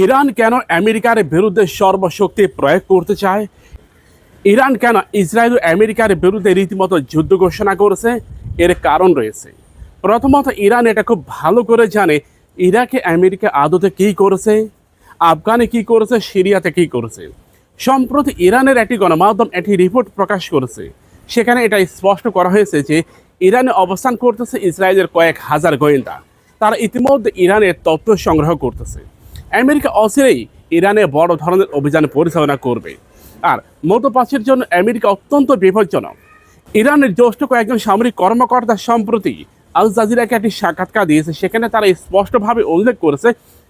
Iran কেন আমেরিকার বিরুদ্ধে সর্বশক্তি প্রয়োগ করতে চায়? ইরান কেন ইসরায়েল আমেরিকার বিরুদ্ধে রীতিমতো যুদ্ধ ঘোষণা করেছে? এর কারণ রয়েছে। প্রথমত, ইরান এটা খুব ভালো করে জানে ইরাকে আমেরিকা আদতে কী করেছে, আফগানে কী করেছে, সিরিয়াতে কী করেছে। সম্প্রতি ইরানের একটি গণমাধ্যম একটি রিপোর্ট প্রকাশ করেছে। সেখানে এটা স্পষ্ট করা হয়েছে যে ইরানে অবস্থান করতেছে ইসরায়েলের কয়েক হাজার গোয়েন্দা। তারা ইতিমধ্যে ইরানের তথ্য সংগ্রহ করতেছে। আমেরিকা অচিরেই ইরানে বড় ধরনের অভিযান পরিচালনা করবে। আর মধ্যপ্রাচ্যের জন্য আমেরিকা অত্যন্ত বিপজ্জনক। ইরানের জ্যেষ্ঠ কয়েকজন সামরিক কর্মকর্তা সম্প্রতি আল জাজিরাকে একটি সাক্ষাৎকার দিয়েছে, সেখানে তারা স্পষ্টভাবে উল্লেখ করেছে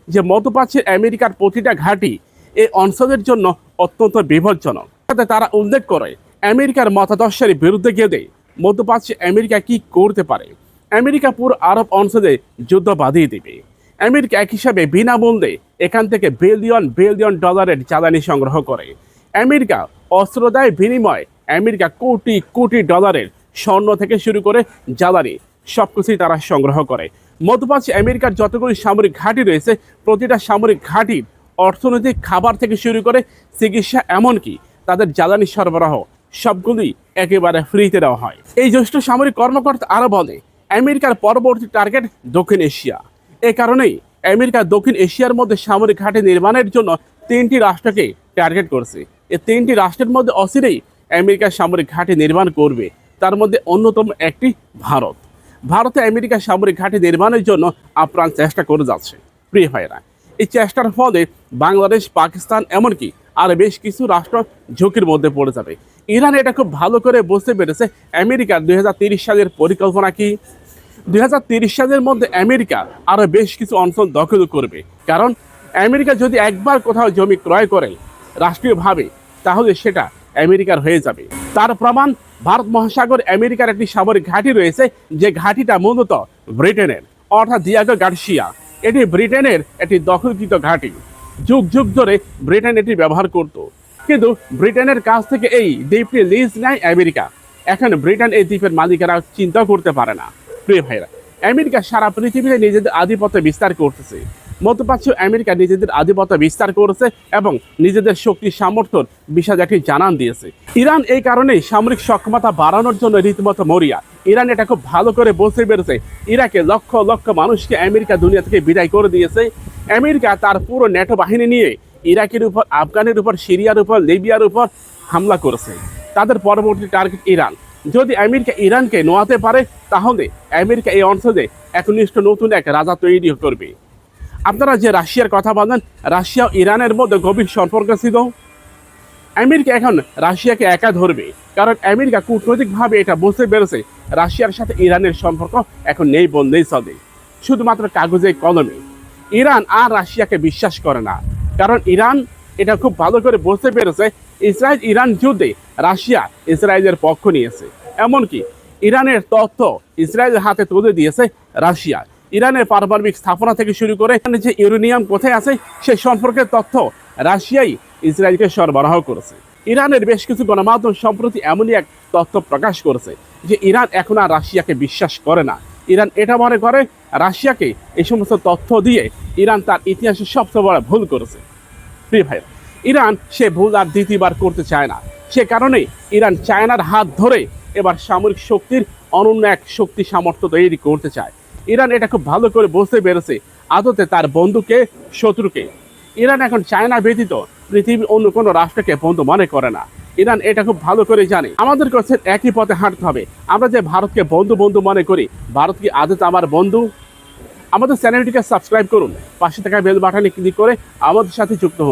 যে মধ্যপ্রাচ্যের আমেরিকার প্রতিটা ঘাঁটি এই অঞ্চলের জন্য অত্যন্ত বিপজ্জনক। সাথে তারা উল্লেখ করে, আমেরিকার মতাদর্শের বিরুদ্ধে গেলে মধ্যপ্রাচ্যে আমেরিকা কি করতে পারে? আমেরিকা পুরো আরব অঞ্চলে যুদ্ধ বাঁধিয়ে দেবে। আমেরিকা এক হিসাবে বিনামূল্যে এখান থেকে বিলিয়ন বিলিয়ন ডলারের জ্বালানি সংগ্রহ করে। আমেরিকা অস্ত্র দেয় বিনিময় আমেরিকা কোটি কোটি ডলারের স্বর্ণ থেকে শুরু করে জ্বালানি সব কিছুই তারা সংগ্রহ করে। মধ্যপ্রাচ্যে আমেরিকার যতগুলি সামরিক ঘাঁটি রয়েছে, প্রতিটা সামরিক ঘাঁটির অর্থনৈতিক খাবার থেকে শুরু করে চিকিৎসা এমনকি তাদের জ্বালানি সরবরাহ সবগুলি একেবারে ফ্রিতে দেওয়া হয়। এই জ্যেষ্ঠ সামরিক কর্মকর্তা আরও বলে আমেরিকার পরবর্তী টার্গেট দক্ষিণ এশিয়া। এ কারণেই আমেরিকা দক্ষিণ এশিয়ার মধ্যে সামরিক ঘাঁটি নির্মাণের জন্য তিনটি রাষ্ট্রকে টার্গেট করছে। এই তিনটি রাষ্ট্রের মধ্যে অচিরেই আমেরিকা সামরিক ঘাঁটি নির্মাণ করবে। তার মধ্যে অন্যতম একটি ভারত। ভারতে আমেরিকা সামরিক ঘাঁটি নির্মাণের জন্য আপ্রাণ চেষ্টা করে যাচ্ছে। প্রিয় ভাইরা এই চেষ্টার ফলে বাংলাদেশ, পাকিস্তান এমনকি আর বেশ কিছু রাষ্ট্র ঝুঁকির মধ্যে পড়ে যাবে। ইরান এটা খুব ভালো করে বুঝতে পেরেছে। আমেরিকার দুই সালের পরিকল্পনা কি? দুই সালের মধ্যে আমেরিকা আরও বেশ কিছু অঞ্চল দখল করবে। কারণ আমেরিকা যদি একবার কোথাও জমি ক্রয় করে রাষ্ট্রীয়ভাবে, তাহলে সেটা আমেরিকার হয়ে যাবে। তার প্রমাণ, ভারত মহাসাগর আমেরিকার একটি সামরিক ঘাঁটি রয়েছে, যে ঘাঁটিটা মূলত ব্রিটেনের, অর্থাৎ দিয়াগো গার্সিয়া। এটি ব্রিটেনের একটি দখলকৃত ঘাঁটি। যুগ যুগ ধরে ব্রিটেন এটি ব্যবহার করত। কিন্তু ব্রিটেনের কাছ থেকে এই দ্বীপটি লিজ নেয় আমেরিকা। এখন ব্রিটেন এই দ্বীপের মালিকেরা চিন্তা করতে পারে না। প্রিয় ভাইরা আমেরিকা সারা পৃথিবীতে নিজেদের আধিপত্য বিস্তার করতেছে। মধ্যপ্রাচ্য আমেরিকা নিজেদের আধিপত্য বিস্তার করেছে এবং নিজেদের শক্তি সামর্থ্যর বিষয়টি জানান দিয়েছে। ইরান এই কারণেই সামরিক সক্ষমতা বাড়ানোর জন্য রীতিমতো মরিয়া। ইরান এটা খুব ভালো করে বুঝতে পেরেছে। ইরাকে লক্ষ লক্ষ মানুষকে আমেরিকা দুনিয়া থেকে বিদায় করে দিয়েছে। আমেরিকা তার পুরো ন্যাটো বাহিনী নিয়ে ইরাকের উপর, আফগানের উপর, সিরিয়ার উপর, লিবিয়ার উপর হামলা করেছে। তাদের পরবর্তী টার্গেট ইরান। যদি আমেরিকা ইরানকে নোয়াতে পারে, তাহলে আমেরিকা এই অঞ্চলে একনিষ্ঠ নতুন এক রাজা তৈরি করবে। আপনারা যে রাশিয়ার কথা বলেন রাশিয়া ইরানের মধ্যে গভীর সম্পর্ক ছিল। আমেরিকা এখন রাশিয়াকে একা ধরবে, কারণ আমেরিকা কূটনৈতিকভাবে এটা বুঝতে পেরেছে, রাশিয়ার সাথে ইরানের সম্পর্ক এখন নেই বললেই চলে। শুধুমাত্র কাগজে কলমে। ইরান আর রাশিয়াকে বিশ্বাস করে না, কারণ ইরান এটা খুব ভালো করে বুঝতে পেরেছে ইসরায়েল ইরান যুদ্ধে রাশিয়া ইসরায়েলের পক্ষ নিয়েছে। এমনকি ইরানের তথ্য ইসরায়েলের হাতে তুলে দিয়েছে রাশিয়া। ইরানের পারমাণবিক স্থাপনা থেকে শুরু করে এখানে যে ইউরেনিয়াম কোথায় আছে, সে সম্পর্কে তথ্য রাশিয়াই ইসরায়েলকে সরবরাহ করেছে। ইরানের বেশ কিছু গণমাধ্যম সম্প্রতি এমনই এক তথ্য প্রকাশ করেছে যে ইরান এখন আর রাশিয়াকে বিশ্বাস করে না। ইরান এটা মনে করে, রাশিয়াকে এই সমস্ত তথ্য দিয়ে ইরান তার ইতিহাসে সবচেয়ে বড় ভুল করেছে। প্রিয় ভাই ইরান সে ভুল আর দ্বিতীয়বার করতে চায় না। সে কারণে ইরান চায়নার হাত ধরে এবার সামরিক শক্তির অনন্য এক শক্তি সামর্থ্য তৈরি করতে চায়। ইরান এটা খুব ভালো করে বুঝতে পেরেছে। আদতে তার বন্ধুকে, শত্রুকে। ইরান এখন চায়না ব্যতীত পৃথিবীর অন্য কোনো রাষ্ট্রকে বন্ধু মনে করে না। ইরান এটা খুব ভালো করে জানে। আমাদের কাছে একই পথে হাঁটতে হবে। আমরা যে ভারতকে বন্ধু বন্ধু মনে করি, ভারত কি আদতে আমার বন্ধু? আমাদের চ্যানেলটিকে সাবস্ক্রাইব করুন। পাশে থাকা বেল বাটনে ক্লিক করে আমাদের সাথে যুক্ত হন।